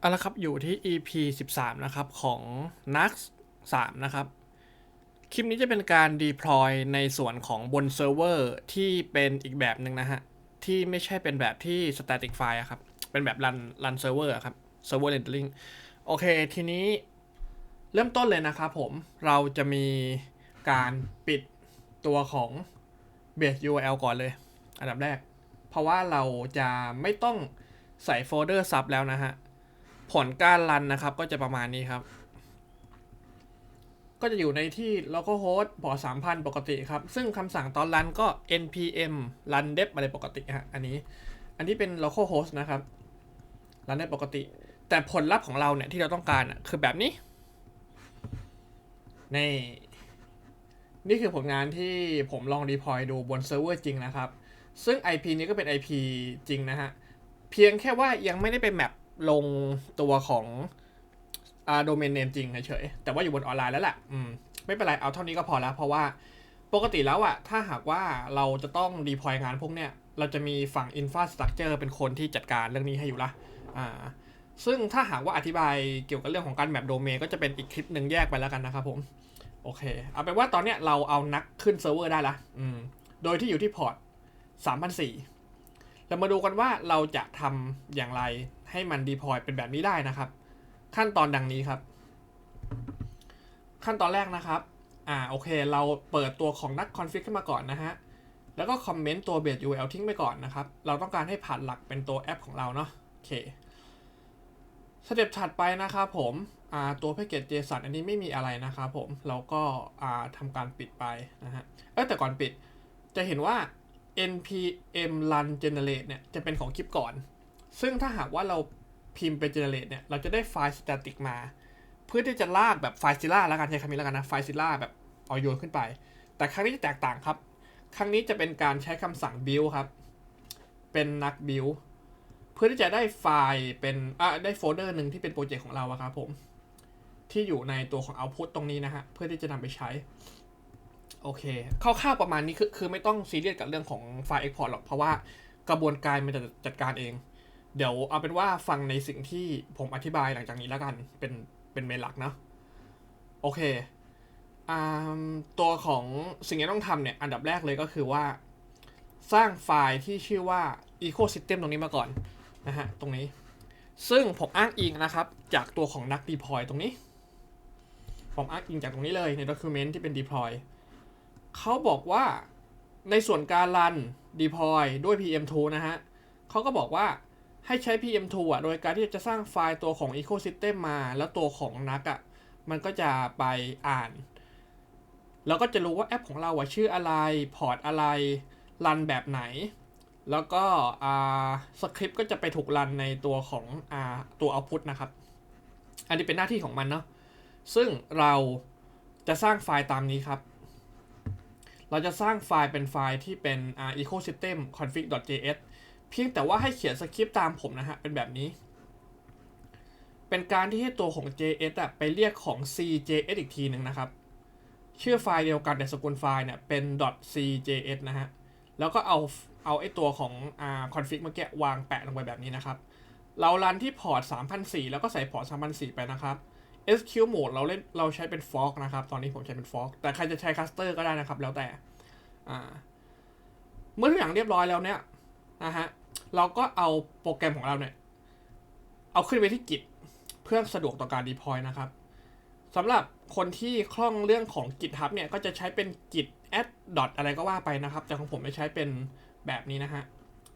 เอาละครับอยู่ที่ EP 13 นะครับ ของ Nux 3 นะครับ คลิปนี้จะเป็นการ deploy ในส่วนของบนเซิร์ฟเวอร์ที่เป็นอีกแบบหนึ่งนะฮะ ที่ไม่ใช่เป็นแบบที่ static file ครับ เป็นแบบ run run server ครับ server rendering โอเค ทีนี้เริ่มต้นเลยนะครับผม เราจะมีการปิดตัวของ base URL ก่อนเลย อันดับแรก เพราะว่าเราจะไม่ต้องใส่โฟลเดอร์ซับแล้วนะฮะ ผลการรันนะครับ ก็จะประมาณนี้ครับ ก็จะอยู่ในที่ localhost พอ3000 ปกติครับ ซึ่งคำสั่งตอนรันก็ npm run dep อะไรปกติฮะอันนี้ อันนี้เป็น localhost นะครับรันได้ปกติ แต่ผลลัพธ์ของเราเนี่ยที่เราต้องการคือแบบนี้นี่นี่คือผลงานที่ผมลอง deploy ดูบนเซิร์ฟเวอร์จริงนะครับ ซึ่ง IP นี้ก็เป็น IP จริงนะฮะ เพียงแค่ว่ายังไม่ได้ไปแมป ลงตัวของอ่าโดเมนเนมจริงเฉยแต่ว่าอยู่บนออนไลน์แล้วแหละอืมไม่เป็นไรเอาเท่านี้ก็พอแล้ว เพราะว่าปกติแล้วอะถ้าหากว่าเราจะต้องดีพอยงานพวกเนี้ยเราจะมีฝั่ง Infrastructure เป็นคนที่จัดการเรื่องนี้ให้อยู่ละอ่าซึ่งถ้าหากว่าอธิบายเกี่ยวกับเรื่องของการแมปโดเมนก็จะเป็นอีกคลิปหนึ่งแยกไปแล้วกันนะครับผม โอเค เอาเป็นว่าตอนเนี้ยเราเอานักขึ้นเซิร์ฟเวอร์ได้ละอืมโดยที่อยู่ที่พอร์ต3,004เรามาดูกันว่าเราจะทำอย่างไร ให้มันดีพอยเป็นแบบนี้ได้นะครับ ขั้นตอนดังนี้ครับ ขั้นตอนแรกนะครับอ่าโอเค เราเปิดตัวของนักคอนฟิกขึ้นมาก่อนนะฮะแล้วก็คอมเมนต์ตัว base URL ทิ้งไปก่อนนะครับ เราต้องการให้ผ่านหลักเป็นตัวแอปของเราเนาะโอเคสเต็ปถัดไปนะครับผมอ่าตัวแพ c เกจ JSON อันนี้ไม่มีอะไรนะครับผมเราก็อ่าทำการปิดไปนะฮะเอ้ยแต่ก่อนปิดจะเห็นว่า npm run generate เนี่ยจะเป็นของคลิปก่อน ซึ่งถ้าหากว่าเราพิมพ์ไป generate เนี่ย เราจะได้ไฟล์ static มา เพื่อที่จะลากแบบไฟล์ Zilla แล้วกันใช้คำนี้แล้วกันนะไฟล์ Zilla แบบเอาโยนขึ้นไป แต่ครั้งนี้จะแตกต่างครับ ครั้งนี้จะเป็นการใช้คำสั่ง build ครับ เป็นนัก build เพื่อที่จะได้ไฟล์เป็นอ่าได้โฟลเดอร์หนึ่งที่เป็นโปรเจกต์ของเราอะครับผม ที่อยู่ในตัวของ output ตรงนี้นะฮะเพื่อที่จะนำไปใช้โอเคคร่าวๆประมาณนี้คือคือไม่ต้องซีเรียสกับเรื่องของไฟล์ Export หรอก เพราะว่ากระบวนการมันจะจัดการเอง เดี๋ยวเอาเป็นว่าฟังในสิ่งที่ผมอธิบายหลังจากนี้แล้วกัน เป็นเป็นเมนหลักเนาะโอเคอตัวของสิ่งที่ต้องทำเนี่ย อันดับแรกเลยก็คือว่า สร้างไฟล์ที่ชื่อว่า ecosystem ตรงนี้มาก่อนนะฮะ ตรงนี้ ซึ่งผมอ้างอิงนะครับ จากตัวของนัก deploy ตรงนี้ ผมอ้างอิงจากตรงนี้เลยใน document ที่เป็น deploy เขาบอกว่าในส่วนการรัน deploy ด้วย PM2 นะฮะเขาก็บอกว่า ให้ใช้ PM2 อะโดยการที่จะสร้างไฟล์ตัวของ ecosystem มา แล้วตัวของนักอะมันก็จะไปอ่าน แล้วก็จะรู้ว่าแอปของเราอะชื่ออะไร พอร์ตอะไร รันแบบไหน แล้วก็สคริปต์ก็จะไปถูกรันในตัวของอตัว output นะครับ อันนี้เป็นหน้าที่ของมันเนาะซึ่งเราจะสร้างไฟล์ตามนี้ครับ เราจะสร้างไฟล์เป็นไฟล์ที่เป็น ecosystem config.js เพียงแต่ว่าให้เขียนสคริปต์ตามผมนะฮะ เป็นแบบนี้ เป็นการที่ให้ตัวของ js อะไปเรียกของ cjs อีกทีหนึ่งนะครับ ชื่อไฟล์เดียวกันแต่สกุลไฟล์เนี่ยเป็น .cjs นะฮะ แล้วก็เอาเอาไอตัวของอ่า config เมื่อกี้วางแปะลงไปแบบนี้นะครับ เรารันที่พอร์ต3004 แล้วก็ใส่พอร์ต3004 ไปนะครับ SQ mode เราเล่นเราใช้เป็น fork นะครับ ตอนนี้ผมใช้เป็น fork แต่ใครจะใช้ cluster ก็ได้นะครับ แล้วแต่ เมื่อทุกอย่างเรียบร้อยแล้วเนี่ยนะฮะ เราก็เอาโปรแกรมของเราเนี่ย เอาขึ้นไปที่ Git เพื่อสะดวกต่อการ deploy นะครับสำหรับคนที่คล่องเรื่องของ GitHub เนี่ย ก็จะใช้เป็น git add dot อะไรก็ว่าไปนะครับ แต่ของผมจะใช้เป็นแบบนี้นะฮะ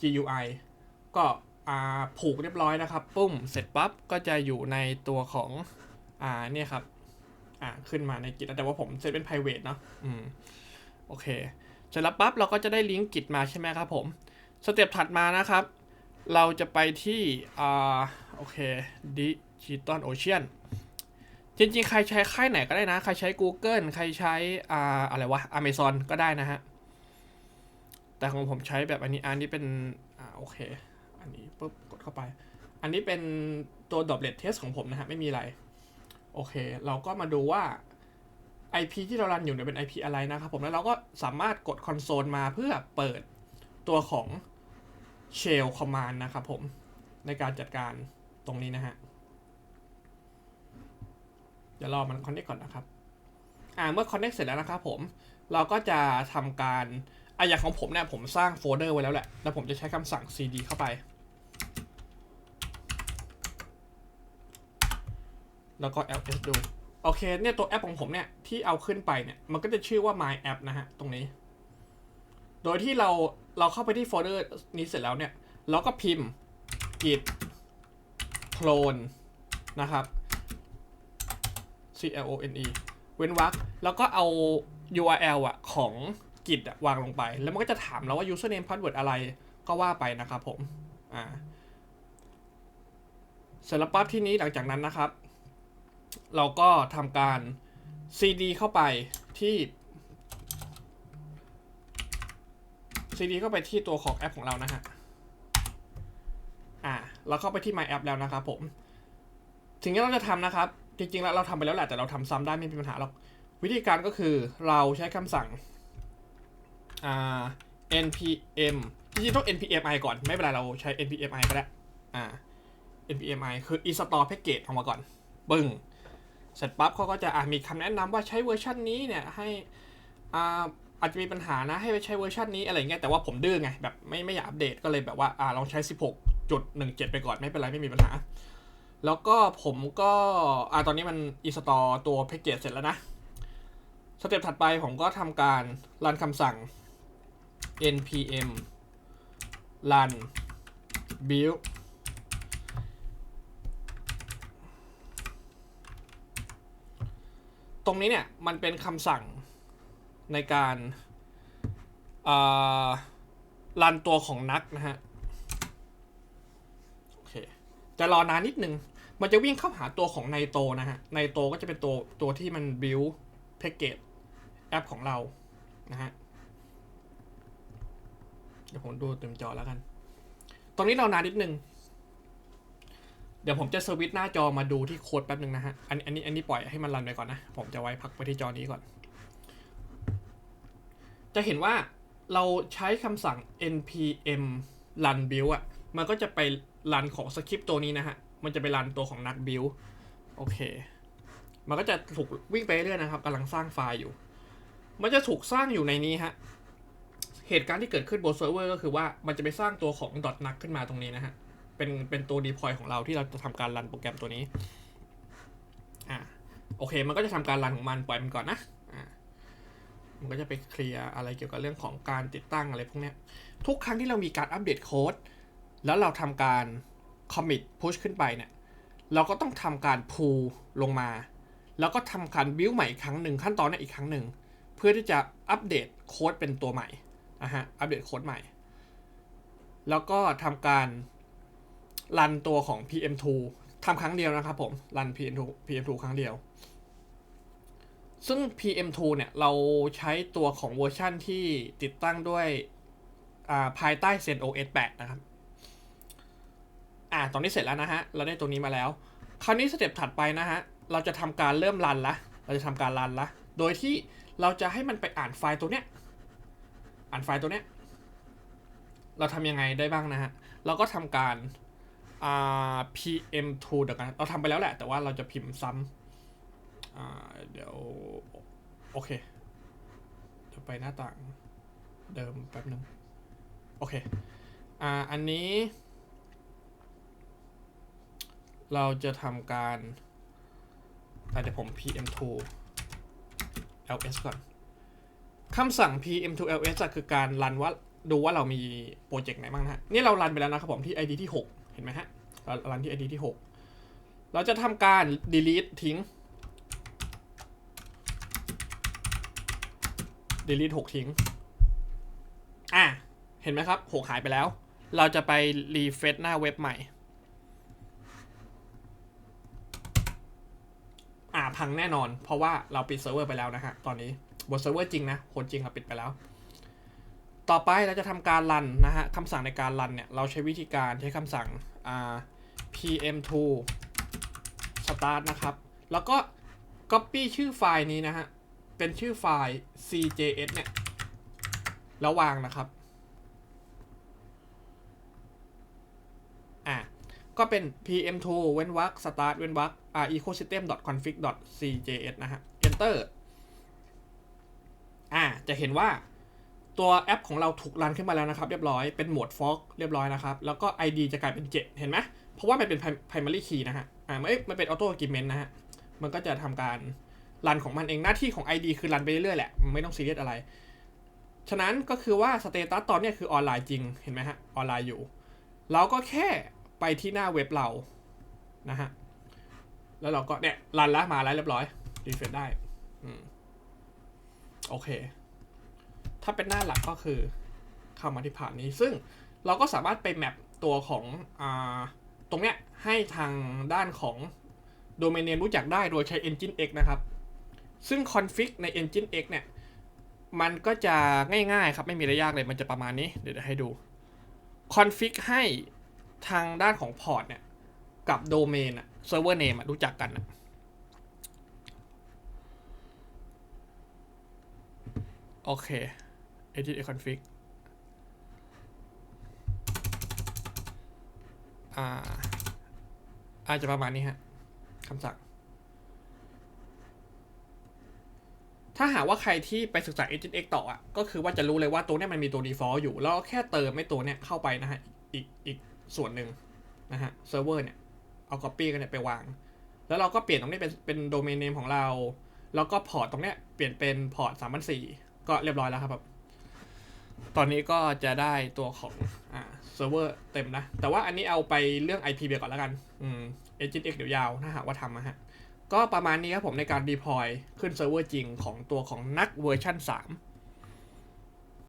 GUI ก็ผูกเรียบร้อยนะครับ ปุ้ม เสร็จปั๊บ ก็จะอยู่ในตัวของอ่าเนี่ยครับ อ่า ขึ้นมาในกิจแต่ว่าผมเซตเป็น private เนาะอืม โอเค เสร็จแล้วปั๊บ เราก็จะได้ลิงก์กิจมาใช่ไหมครับผม สเต็ปถัดมานะครับ เราจะไปที่อ่าโอเค Digital Ocean จริงๆ ใครใช้ค่ายไหนก็ได้นะ ใครใช้ Google ใครใช้อ่าอะไรวะ Amazon ก็ได้นะฮะ แต่ของผมใช้แบบอันนี้ อันนี้เป็น อ่าโอเค อันนี้ปุ๊บกดเข้าไป อันนี้เป็นตัว Droplet Test ของผมนะฮะ ไม่มีอะไร โอเค เราก็มาดูว่า IP ที่เรารันอยู่เนี่ยเป็น IP อะไรนะครับผม แล้วเราก็สามารถกดคอนโซลมาเพื่อเปิด ตัวของ Shell Command นะครับผม ในการจัดการตรงนี้นะฮะ เดี๋ยวรอมัน connect ก่อนนะครับ อ่าเมื่อ connect เสร็จแล้วนะครับผม เราก็จะทำการอะอย่างของผมเนี่ยผมสร้างโฟลเดอร์ไว้แล้วแหละ แล้วผมจะใช้คำสั่ง cd เข้าไป แล้วก็ ls ดู โอเคเนี่ยตัวแอปของผมเนี่ยที่เอาขึ้นไปเนี่ย มันก็จะชื่อว่า my app นะฮะ ตรงนี้ โดยที่เราเราเข้าไปที่โฟลเดอร์นี้เสร็จแล้วเนี่ย เราก็พิมพ์ git clone นะครับ c l o n e เว้นวรรคแล้วก็เอา URL อะของ git อะวางลงไป แล้วมันก็จะถามเราว่า username password อะไรก็ว่าไปนะครับผม อ่า เสร็จแล้วปั๊บที่นี้หลังจากนั้นนะครับ เราก็ทำการ cd เข้าไปที่ cd เข้าไปที่ตัวของแอปของเรานะฮะ อ่า เราเข้าไปที่ my app แล้วนะครับผมสิ่งที่เราจะทำนะครับ จริงๆแล้วเราทำไปแล้วแหละแต่เราทำซ้ำได้ไม่มีปัญหาหรอก วิธีการก็คือเราใช้คำสั่งอ่า npm จริงๆต้อง npmi ก่อน ไม่เป็นไรเราใช้ npmi ก็ได้อ่า npmi คือ install package ออกมาก่อนปึ้ง เสร็จปั๊บเขาก็จะอ่ามีคำแนะนำว่าใช้เวอร์ชันนี้เนี่ยให้ อาจจะมีปัญหานะให้ไปใช้เวอร์ชันนี้อะไรเงี้ยแต่ว่าผมดื้อไงแบบไม่ไม่อยากอัปเดตก็เลยแบบว่าอ่าลองใช้ 16.17 ไปก่อนไม่เป็นไรไม่มีปัญหา แล้วก็ผมก็อ่าตอนนี้มัน install ตัว package เสร็จแล้วนะสเต็ปถัดไปผมก็ทำการรันคำสั่ง npm run build ตรงนี้เนี่ยมันเป็นคำสั่ง ในการรันตัวของนักนะฮะโอเคจะรอนานนิดนึง มันจะวิ่งเข้าหาตัวของไนโตนะฮะไนโตก็จะเป็นตัวตัวที่มัน build package แอปของเรานะฮะเดี๋ยวผมดูเต็มจอแล้วกันตรงนี้เรานานนิดนึง เดี๋ยวผมจะสวิตช์หน้าจอมาดูที่โค้ดแป๊บนึงนะฮะ อันนี้อันนี้อันนี้ปล่อยให้มันรันไปก่อนนะ ผมจะไว้พักไปที่จอนี้ก่อน จะเห็นว่าเราใช้คำสั่ง npm run build อะ มันก็จะไปรันของสคริปต์ตัวนี้นะฮะ มันจะไปรันตัวของนัก build โอเค มันก็จะถูกวิ่งไปเรื่อยๆนะครับกำลังสร้างไฟล์อยู่ มันจะถูกสร้างอยู่ในนี้ฮะ เหตุการณ์ที่เกิดขึ้นบนเซิร์ฟเวอร์ก็คือว่ามันจะไปสร้างตัวของ .NUG ขึ้นมาตรงนี้นะฮะ เป็นเป็นตัว deploy ของเราที่เราจะทำการรันโปรแกรมตัวนี้ อ่า โอเค มันก็จะทำการรันของมันปล่อยมันก่อนนะ มันก็จะไปเคลียร์อะไรเกี่ยวกับเรื่องของการติดตั้งอะไรพวกนี้ทุกครั้งที่เรามีการอัปเดตโค้ดแล้วเราทำการ commit push ขึ้นไปเนี่ยเราก็ต้องทำการ pull ลงมา แล้วก็ทำการ build ใหม่อีกครั้งหนึ่งขั้นตอนนี้อีกครั้งหนึ่งเพื่อที่จะอัปเดตโค้ดเป็นตัวใหม่นะฮะอัปเดตโค้ดใหม่ แล้วก็ทำการรันตัวของ PM2 ทำครั้งเดียวนะครับผมรัน PM2 PM2 ครั้งเดียว ซึ่ง PM2 เนี่ยเราใช้ตัวของเวอร์ชั่นที่ติดตั้งด้วยภายใต้ ZenOS 8 นะครับ อ่า ตอนนี้เสร็จแล้วนะฮะ เราได้ตัวนี้มาแล้ว คราวนี้สเต็ปถัดไปนะฮะ เราจะทำการเริ่มรันละ เราจะทำการรันละ โดยที่เราจะให้มันไปอ่านไฟล์ตัวเนี้ย อ่านไฟล์ตัวเนี้ย เราทำยังไงได้บ้างนะฮะ เราก็ทำการอ่า pm2 เดี๋ยวกัน เราทำไปแล้วแหละ แต่ว่าเราจะพิมพ์ซ้ำ อ่าเดี๋ยว โอเค เดี๋ยวไปหน้าต่าง เดิมแป๊บนึง โอเค อ่า อันนี้ เราจะทำการอ่เดี๋ยวผม pm2 ls ก่อนคำสั่ง pm2 ls อะคือการรันว่าดูว่าเรามีโปรเจกต์ไหนบ้างนะฮะ นี่เรารันไปแล้วนะครับผมที่ id ที่ 6 เห็นไหมฮะ เรารันที่ id ที่ 6 เราจะทำการ delete ทิ้ง delete 6 ทิ้ง อะ เห็นไหมครับ 6 หายไปแล้ว เราจะไป refresh หน้าเว็บใหม่ อ่าพังแน่นอน เพราะว่าเราปิดเซิร์ฟเวอร์ไปแล้วนะฮะ ตอนนี้บนเซิร์ฟเวอร์จริงนะคนจริงเราปิดไปแล้ว ต่อไปเราจะทำการรันนะฮะคำสั่งในการรันเนี่ย เราใช้วิธีการใช้คำสั่ง pm2 start นะครับ แล้วก็ copy ชื่อไฟล์นี้นะฮะ เป็นชื่อไฟล์ cjs เนี่ย แล้ววางนะครับ อะ ก็เป็น pm2 เว้นวรรค start เว้นวรรค r ecosystem config cjs นะฮะ enter อ่าจะเห็นว่าตัวแอปของเราถูกรันขึ้นมาแล้วนะครับ เรียบร้อย เป็นโหมด fork เรียบร้อยนะครับ แล้วก็ ID จะกลายเป็น 7 เห็นไหมเพราะว่ามันเป็น primary key นะฮะ อ่าไม่มันเป็น auto argument นะฮะ มันก็จะทำการ รันของมันเองหน้าที่ของ ID คือรันไปเรื่อยๆแหละไม่ต้องซีเรียสอะไร ฉะนั้นก็คือว่าสเตตัสตอนนี้คือออนไลน์จริงเห็นไหมฮะออนไลน์อยู่ เราก็แค่ไปที่หน้าเว็บเรานะฮะแล้วเราก็เนี่ยรันแล้วมาแล้วเรียบร้อยรีเฟรชได้อืมโอเค ถ้าเป็นหน้าหลักก็คือเข้ามาที่ผ่านนี้ ซึ่งเราก็สามารถไปแมปตัวของอ่าตรงเนี้ยให้ทางด้านของโดเมนเนมรู้จักได้โดยใช้ Engine X นะครับ ซึ่ง config ใน Engine X เนี่ย มันก็จะง่ายๆครับ ไม่มีอะไรยากเลย มันจะประมาณนี้ เดี๋ยวให้ดู config ให้ทางด้านของพอร์ตเนี่ย กับโดเมนอะ server name อะรู้จักกันอะโอเค edit a config อาอาจจะประมาณนี้ฮะคำสั่ง ถ้าหากว่าใครที่ไปศึกษา Agent X ต่ออะก็คือว่าจะรู้เลยว่าตัวเนี้ยมันมีตัว default อยู่ แล้วแค่เติมไอ้ตัวเนี้ยเข้าไปนะฮะอีกอีกส่วนหนึ่งนะฮะเซิร์ฟเวอร์เนี่ยเอา copy กันเนี่ยไปวาง แล้วเราก็เปลี่ยนตรงนี้เป็นเป็นโดเมนเนมของเรา แล้วก็พอร์ตตรงเนี้ยเปลี่ยนเป็นพอร์ต3,004ก็เรียบร้อยแล้วครับแบบตอนนี้ก็จะได้ตัวของอ่าเซิร์ฟเวอร์เต็มนะ แต่ว่าอันนี้เอาไปเรื่อง IP ไปก่อนแล้วกัน อืม Agent X เดี๋ยวยาวถ้าหากว่าทำนะฮะ ก็ประมาณนี้ครับผมในการดีพอยขึ้นเซิร์ฟเวอร์จริงของตัวของนักเวอร์ชัน3